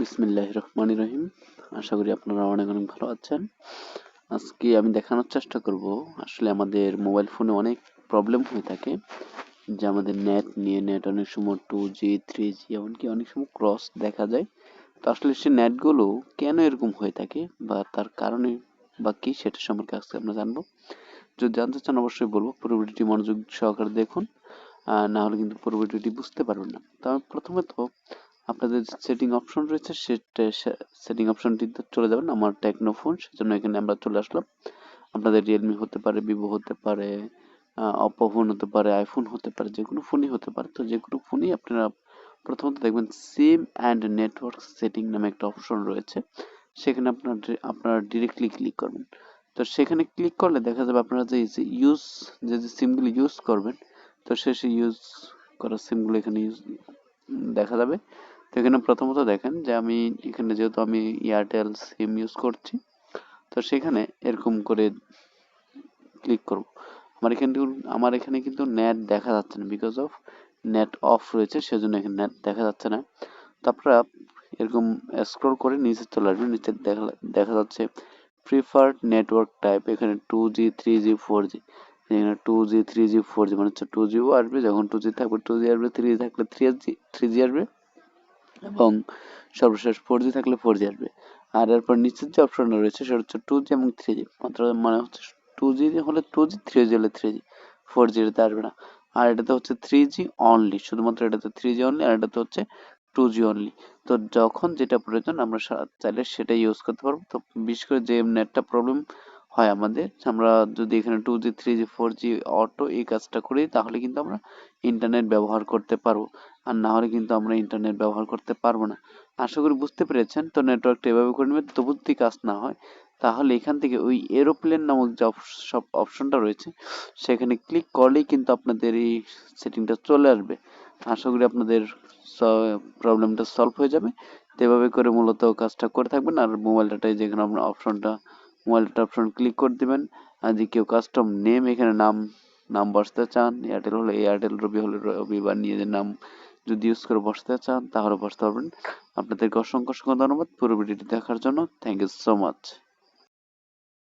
বিসমিল্লাহ রহমান রহিম আশা করি আপনারা অনেক অনেক ভালো আছেন। আজকে আমি দেখানোর চেষ্টা করব, আসলে আমাদের মোবাইল ফোনে অনেক প্রবলেম হয়ে থাকে, যে আমাদের নেট নিয়ে, নেট অনেক সময় টু জি থ্রি জি এমনকি অনেক সময় ক্রস দেখা যায়। তো আসলে সে নেটগুলো কেন এরকম হয়ে থাকে বা তার কারণে বা কি সেটা সম্পর্কে আজকে আমরা জানব। যদি জানতে চান অবশ্যই বলব, পুরো ভিডিওটি মনোযোগ সহকারে দেখুন না হলে কিন্তু পুরো ভিডিওটি বুঝতে পারবেন না। তো আমি প্রথমত আপনাদের সেটিং অপশন রয়েছে, সেটা সেটিং অপশনটিতে চলে যাবেন আমার টেকনো ফোন সেজন্য এখানে আমরা চলে আসলাম। আপনাদের রিয়েলমি হতে পারে ভিভো হতে পারে অপো ফোন হতে পারে আইফোন হতে পারে, যে কোনো ফোনই হতে পারে। তো যে কোনো ফোনই আপনারা প্রথমত দেখবেন সিম অ্যান্ড নেটওয়ার্ক সেটিং নামে একটা অপশন রয়েছে। সেখানে আপনার আপনারা ডিরেক্টলি ক্লিক করবেন। তো সেখানে ক্লিক করলে দেখা যাবে আপনারা যে ইউজ যে যে সিমগুলি ইউজ করবেন, তো সে ইউজ করা সিমগুলো এখানে ইউজ দেখা যাবে। এখানে প্রথমত দেখেন যে আমি এখানে যেহেতু আমি এয়ারটেল সিম ইউজ করছি, তো সেখানে এরকম করে ক্লিক করব। আমার এখানে আমার এখানে কিন্তু নেট দেখা যাচ্ছে না বিকজ অফ নেট অফ রয়েছে, সেজন্য এখানে নেট দেখা যাচ্ছে না। তো আপনারা এরকম স্ক্রল করে নিচে চলে আসবেন, নিচে দেখা দেখা যাচ্ছে প্রিফার্ড নেটওয়ার্ক টাইপ এখানে two G three G four G এখানে two G three G four G মানে হচ্ছে টু জিও আসবে, যখন টু জি থাকবে টু জি আসবে থ্রি জি থাকলে থ্রি জি থ্রি জি আসবে। এবং সর্বশেষ ফোর জি থাকলে ফোর জি আসবে। আর এরপর নিচের যে অপশনটা রয়েছে সেটা হচ্ছে টু জি এবং থ্রি জি মাত্র মানে হচ্ছে টু জি হলে টু জি থ্রি জি হলে থ্রি জি ফোর জি এটাতে আসবে না। আর এটাতে হচ্ছে থ্রি জি অনলি শুধুমাত্র এটাতে থ্রি জি অনলি আর এটাতে হচ্ছে টু জি অনলি তো যখন যেটা প্রয়োজন আমরা চাইলে সেটাই ইউজ করতে পারব। তো বিশেষ করে যে নেটটা প্রবলেম হয় আমাদের। আমরা যদি এখানে two G three G four G auto এই কাজটা করি, তাহলে কিন্তু আমরা ইন্টারনেট ব্যবহার করতে পারব। আর না হলে কিন্তু আমরা ইন্টারনেট ব্যবহার করতে পারব না। আশা করি বুঝতে পেরেছেন। তো নেটওয়ার্কটা এভাবে করে নেবেন তবু যদি কাজ না হয়, তাহলে এখান থেকে ওই এরোপ্লেন নামক যে সব অপশনটা রয়েছে, সেখানে ক্লিক করলেই কিন্তু আপনাদের এই সেটিংটা চলে আসবে। আশা করি আপনাদের প্রবলেমটা সলভ হয়ে যাবে। তো এভাবে করে মূলত কাজটা করে থাকবেন। আর মোবাইল ডাটায় যেখানে আপনার অপশনটা মোবাইল ডাটা অপশন ক্লিক করে দিবেন। আর যে কেউ কাস্টম নেম এখানে নাম নাম বসতে চান এয়ারটেল হলে এয়ারটেল রবি হলে রবি বা নিজেদের নাম যদি ইউজ করে বসতে চান, তাহলে বসতে পারবেন। আপনাদেরকে অসংখ্য অসংখ্য ধন্যবাদ পুরো ভিডিওটি দেখার জন্য। Thank you so much